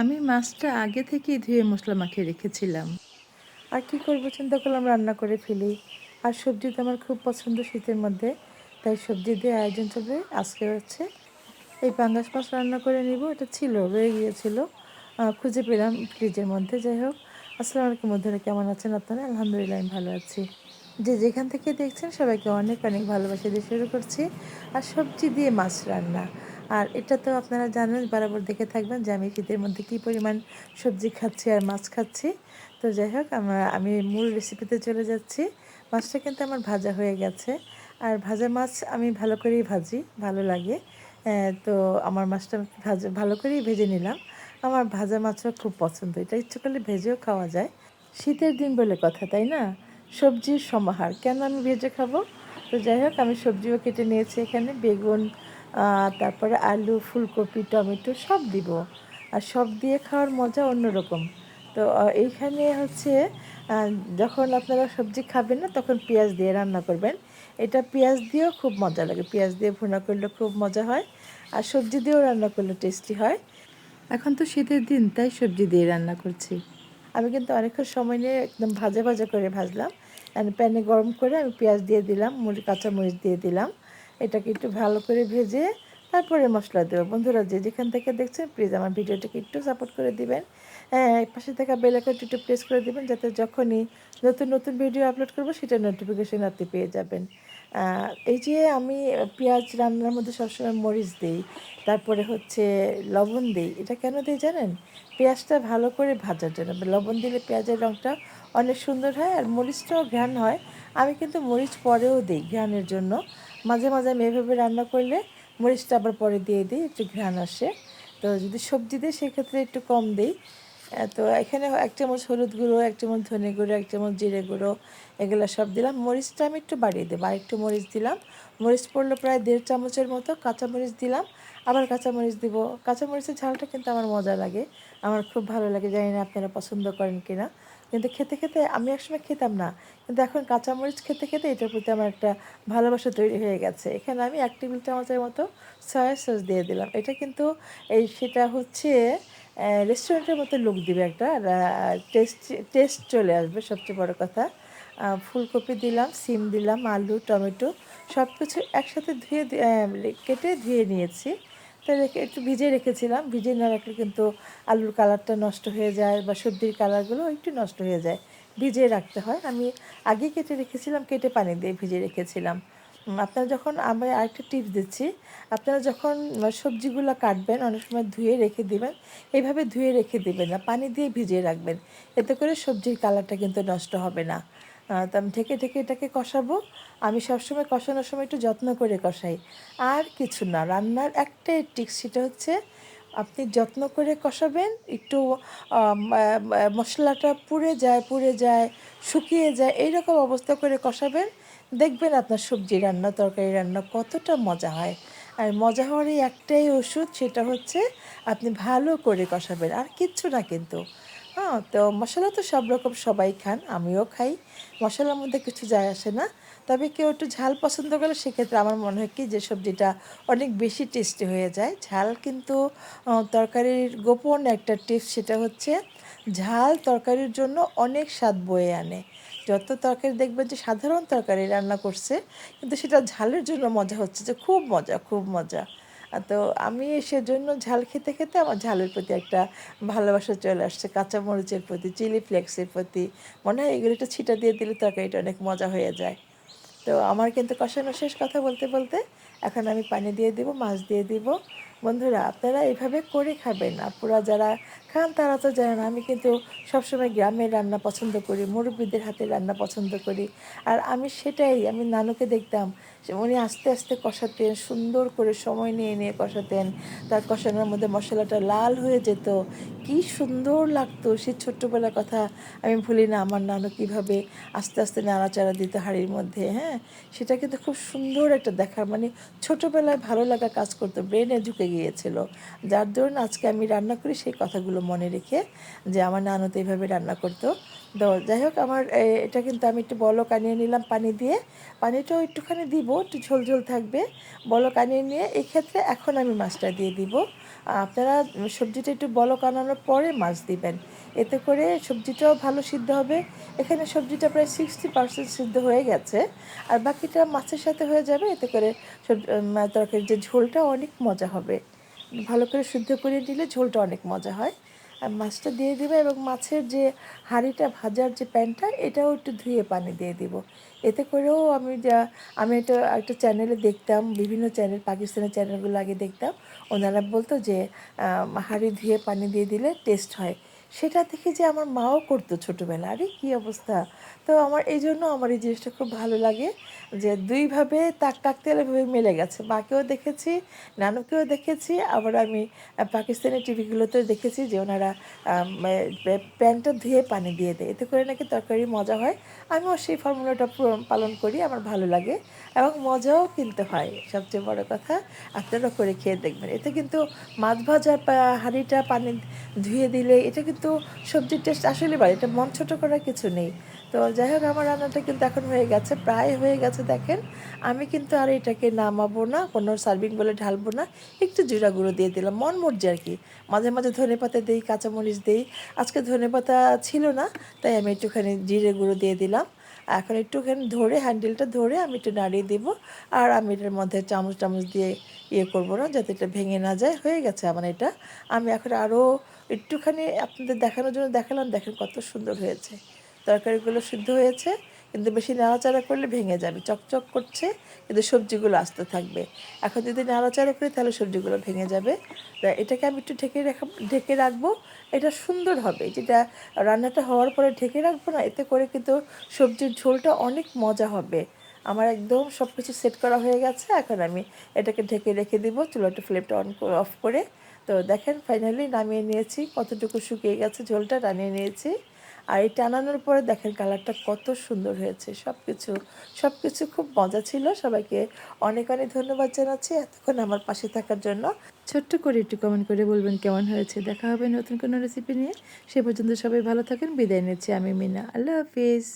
আমি মাছটা আগে থেকেই ধুয়ে মশলা মাখিয়ে রেখেছিলাম। আর কি করব চিন্তা করলাম, রান্না করে ফেলি। আর সবজি তো আমার খুব পছন্দ শীতের মধ্যে, তাই সবজি দিয়ে আয়োজন চলবে। আজকে হচ্ছে এই পাঙ্গাস মাছ রান্না করে নিব। এটা ছিল, রয়ে গিয়েছিল। খুঁজে পেলাম ফ্রিজের মধ্যে, যাই হোক। আসসালামু আলাইকুম বন্ধুরা, কেমন আছেন আপনারা? আলহামদুলিল্লাহ, আমি ভালো আছি। যে যেখান থেকে দেখছেন, সবাইকে অনেক অনেক ভালোবাসা দিয়ে শুরু করছি। আর সবজি দিয়ে মাছ রান্না। আর এটা তো আপনারা জানেন, বরাবর দেখে থাকবেন যে আমি শীতের মধ্যে কী পরিমাণ সবজি খাচ্ছি আর মাছ খাচ্ছি। তো যাই হোক, আমরা, আমি মূল রেসিপিতে চলে যাচ্ছি। মাছটা কিন্তু আমার ভাজা হয়ে গেছে। আর ভাজা মাছ আমি ভালো করেই ভাজি, ভালো লাগে। তো আমার মাছটা ভাজা, ভালো করেই ভেজে নিলাম। আমার ভাজা মাছও খুব পছন্দ। এটা ইচ্ছে করলে ভেজেও খাওয়া যায়। শীতের দিন বলে কথা, তাই না? সবজির সমাহার। কেন আমি ভেজে খাব? তো যাই হোক, আমি সবজিও কেটে নিয়েছি এখানে, বেগুন তারপরে আলু, ফুলকপি, টমেটো সব দিব। আর সব দিয়ে খাওয়ার মজা অন্যরকম। তো এইখানে হচ্ছে যখন আপনারা সবজি খাবেন না, তখন পেঁয়াজ দিয়ে রান্না করবেন। এটা পেঁয়াজ দিয়েও খুব মজা লাগে। পেঁয়াজ দিয়ে ভুনা করলে খুব মজা হয়। আর সবজি দিয়েও রান্না করলে টেস্টি হয়। এখন তো শীতের দিন, তাই সবজি দিয়ে রান্না করছি। আমি কিন্তু অনেকক্ষণ সময় নিয়ে একদম ভাজা ভাজা করে ভাজলাম। প্যানে গরম করে আমি পেঁয়াজ দিয়ে দিলাম মুড়ি কাঁচামরিচ দিয়ে দিলাম। এটাকে একটু ভালো করে ভেজে তারপরে মশলা দেবো। বন্ধুরা, যে যেখান থেকে দেখছেন প্লিজ আমার ভিডিওটাকে একটু সাপোর্ট করে দিবেন। হ্যাঁ পাশে থাকা বেলাকাটি একটু প্রেস করে দিবেন, যাতে যখনই নতুন নতুন ভিডিও আপলোড করব, সেটা নোটিফিকেশন আপনি পেয়ে যাবেন। এই যে আমি পেঁয়াজ রান্নার মধ্যে সবসময় মরিচ দিই, তারপরে হচ্ছে লবণ দিই, এটা কেন দিই জানেন? পেঁয়াজটা ভালো করে ভাজার জন্য লবণ দিলে পেঁয়াজের রঙটা অনেক সুন্দর হয় আর মরিচটাও ঘ্রাণ হয়। আমি কিন্তু মরিচ পরেও দিই ঘ্রাণের জন্য। মাঝে মাঝে আমি এভাবে রান্না করলে মরিচটা আবার পরে দিয়ে দিই, একটু ঘ্রাণ আসে। তো যদি সবজি দিই, সেক্ষেত্রে একটু কম দিই। তো এখানে এক চামচ হলুদ গুঁড়ো এক চামচ ধনে গুঁড়ো এক চামচ জিরে গুঁড়ো, এগুলো সব দিলাম। মরিচটা আমি একটু বাড়িয়ে দেবো। আর একটু মরিচ দিলাম। মরিচ পড়ল প্রায় দেড় চামচের মতো। কাঁচা মরিচ দিলাম। আবার কাঁচা মরিচ দিব। কাঁচা মরিচের ঝালটা কিন্তু আমার মজা লাগে। আমার খুব ভালো লাগে। জানি না আপনারা পছন্দ করেন কিনা। কিন্তু খেতে খেতে আমি একসময় খেতাম না। কিন্তু এখন কাঁচামরিচ খেতে খেতে এটার প্রতি আমার একটা ভালোবাসা তৈরি হয়ে গেছে। এখানে আমি এক টেবিল চামচের মতো সয়া সস দিয়ে দিলাম। এটা কিন্তু এই সেটা হচ্ছে রেস্টুরেন্টের মতো লুক দিবে একটা টেস্ট টেস্ট চলে আসবে, সবচেয়ে বড় কথা। ফুলকপি দিলাম, সিম দিলাম, আলু, টমেটো সব কিছু একসাথে ধুয়ে কেটে ধুয়ে নিয়েছি। তো রেখে, একটু ভিজিয়ে রেখেছিলাম, ভিজিয়ে না রাখলে কিন্তু আলুর কালারটা নষ্ট হয়ে যায় বা সবজির কালারগুলো একটু নষ্ট হয়ে যায়। ভিজিয়ে রাখতে হয়। আমি আগে কেটে রেখেছিলাম, কেটে পানি দিয়ে ভিজিয়ে রেখেছিলাম। আপনারা যখন আমি আরেকটা টিপস দিচ্ছি, আপনারা যখন সবজিগুলো কাটবেন, অনেক সময় ধুয়ে রেখে দিবেন, এইভাবে ধুয়ে রেখে দিবেন না, পানি দিয়ে ভিজিয়ে রাখবেন। এতে করে সবজির কালারটা কিন্তু নষ্ট হবে না। তো আমি ঢেকে ঢেকে এটাকে কষাবো। আমি সবসময় কষানোর সময় একটু যত্ন করে কষাই। আর কিছু না, রান্নার একটাই টিক্স সেটা হচ্ছে, আপনি যত্ন করে কষাবেন, একটু মশলাটা পুড়ে যায় পুড়ে যায়, শুকিয়ে যায়, এইরকম অবস্থা করে কষাবেন। দেখবেন আপনার সবজি রান্না, তরকারি রান্না কতটা মজা হয়। আর মজা হওয়ার এই একটাই ওষুধ, সেটা হচ্ছে আপনি ভালো করে কষাবেন, আর কিচ্ছু না কিন্তু। হ্যাঁ তো মশলা তো সব রকম সবাই খান, আমিও খাই। মশলার মধ্যে কিছু যায় আসে না। তবে কেউ একটু ঝাল পছন্দ করলে সেক্ষেত্রে আমার মনে হয় কি যে সবজিটা অনেক বেশি টেস্টি হয়ে যায়। ঝাল কিন্তু তরকারির গোপন একটা টিপস সেটা হচ্ছে, ঝাল তরকারির জন্য অনেক স্বাদ বয়ে আনে। যত তরকারি দেখবেন যে সাধারণ তরকারি রান্না করছে, কিন্তু সেটা ঝালের জন্য মজা হচ্ছে যে খুব মজা খুব মজা। তো আমি সেজন্য ঝাল খেতে খেতে আমার ঝালের প্রতি একটা ভালোবাসা চলে আসছে কাঁচা মরিচের প্রতি, চিলি ফ্লেক্সের প্রতি। মনে হয় এগুলো একটু ছিটা দিয়ে দিলে তরকারিটা অনেক মজা হয়ে যায়। তো আমার কিন্তু কষানো শেষ কথা বলতে বলতে এখন আমি পানি দিয়ে দিব, মাছ দিয়ে দিব। বন্ধুরা, আপনারা এইভাবে করে খাবেন। আপুরা যারা খান, তারা তো জানেন আমি কিন্তু সবসময় গ্রামের রান্না পছন্দ করি, মুরব্বীদের হাতে রান্না পছন্দ করি। আর আমি সেটাই, আমি নানুকে দেখতাম উনি আস্তে আস্তে কষাতেন, সুন্দর করে সময় নিয়ে নিয়ে কষাতেন। তার কষানোর মধ্যে মশলাটা লাল হয়ে যেত। কি সুন্দর লাগতো সে ছোট্টবেলার কথা। আমি ভুলি না আমার নানু কীভাবে আস্তে আস্তে নাড়াচাড়া দিত হাঁড়ির মধ্যে হ্যাঁ? সেটা কিন্তু খুব সুন্দর একটা দেখার মানে ছোটোবেলায় ভালো লাগা কাজ করতো ব্রেনে ঢুকে গিয়েছিল। যার দরুন আজকে আমি রান্না করি সেই কথাগুলো মনে রেখে যে আমার নানু তো এইভাবে রান্না করতো। তো যাই হোক আমার এটা কিন্তু আমি একটু বলক আনিয়ে নিলাম পানি দিয়ে। পানিটাও একটুখানি দিব, একটু ঝোল ঝোল থাকবে। বলক আনিয়ে নিয়ে এক্ষেত্রে ক্ষেত্রে এখন আমি মাছটা দিয়ে দিব। আপনারা সবজিটা একটু বলক আনানোর পরে মাছ দিবেন। এতে করে সবজিটাও ভালো সিদ্ধ হবে। এখানে সবজিটা প্রায় সিক্সটি পার্সেন্ট সিদ্ধ হয়ে গেছে। আর বাকিটা মাছের সাথে হয়ে যাবে, এতে করে সব তরকারির যে ঝোলটা অনেক মজা হবে। ভালো করে সিদ্ধ করে নিলে ঝোলটা অনেক মজা হয়। আর মাছটা দিয়ে দেবে এবং মাছের যে হাঁড়িটা ভাজার যে প্যানটা, এটাও একটু ধুয়ে পানি দিয়ে দিব। এতে করেও আমি যা, আমি এটা একটা চ্যানেলে দেখতাম, বিভিন্ন চ্যানেল পাকিস্তানের চ্যানেলগুলো আগে দেখতাম। ওনারা বলতো যে হাঁড়ি ধুয়ে পানি দিয়ে দিলে টেস্ট হয়। সেটা দেখে যে আমার মাও করতো ছোটোবেলা। আরে কী অবস্থা? তো আমার এই জন্য আমার এই জিনিসটা খুব ভালো লাগে যে দুইভাবে তাক টাকতে এভাবে মিলে গেছে। মাকেও দেখেছি নানুকেও দেখেছি আবার আমি আহ, পাকিস্তানি টিভিগুলোতেও দেখেছি যে ওনারা আম, এ, প্যানটা ধুয়ে পানি দিয়ে দেয়। এতে করে নাকি তরকারি মজা হয়। আমিও সেই ফর্মুলাটা পালন করি আমার ভালো লাগে এবং মজাও কিনতে হয় সবচেয়ে বড় কথা। আপনারা করে খেয়ে দেখবেন। এতে কিন্তু মাছ ভাজার পা- হাঁড়িটা পানি ধুয়ে দিলে এটা কিন্তু সবজির টেস্ট আসলে বাড়ে, এটা মন ছোটো করার কিছু নেই। তো যাই হোক, আমার রান্নাটা কিন্তু এখন হয়ে গেছে, প্রায় হয়ে গেছে দেখেন। আমি কিন্তু আর এটাকে নামাবো না, কোনো সার্ভিং বলে ঢালবো না, একটু জিরা গুঁড়ো দিয়ে দিলাম, মন মর্জি আর কি। মাঝে মাঝে ধনে পাতা দিই, কাঁচামরিচ দিই। আজকে ধনে পাতা ছিল না, তাই আমি একটুখানি জিরে গুঁড়ো দিয়ে দিলাম। এখন একটুখানি ধরে হ্যান্ডেলটা ধরে আমি একটু নাড়িয়ে দেব। আর আমি এটার মধ্যে চামচ টামচ দিয়ে ইয়ে করব না, যাতে এটা ভেঙে না যায়। হয়ে গেছে আমার এটা। আমি এখন আরও একটুখানি আপনাদের দেখানোর জন্য দেখালাম, দেখেন কত সুন্দর হয়েছে। তরকারিগুলো সিদ্ধ হয়েছে। কিন্তু বেশি নাড়াচাড়া করলে ভেঙে যাবে, চকচক করছে, কিন্তু সবজিগুলো আস্তে থাকবে। এখন যদি নাড়াচাড়া করি তাহলে সবজিগুলো ভেঙে যাবে। তা এটাকে আমি একটু ঢেকে রাখা, ঢেকে রাখব। এটা সুন্দর হবে, যেটা রান্নাটা হওয়ার পরে ঢেকে রাখব না, এতে করে কিন্তু সবজির ঝোলটা অনেক মজা হবে। আমার একদম সব কিছু সেট করা হয়ে গেছে, এখন আমি এটাকে ঢেকে রেখে দিব চুলাটা ফ্লেমটা অন অফ করে। তো দেখেন ফাইনালি নামিয়ে নিয়েছি, কতটুকু শুকিয়ে গেছে ঝোলটা টানিয়ে নিয়েছি। আর এই টানানোর পরে দেখেন কালারটা কত সুন্দর হয়েছে। সব কিছু সব কিছু খুব মজা ছিল। সবাইকে অনেক অনেক ধন্যবাদ জানাচ্ছি এতক্ষণ আমার পাশে থাকার জন্য। ছোট্ট করে একটু কমেন্ট করে বলবেন কেমন হয়েছে? দেখা হবে নতুন কোনো রেসিপি নিয়ে। সে পর্যন্ত সবাই ভালো থাকেন। বিদায় নিচ্ছি আমি মিনা। আল্লাহ হাফিজ।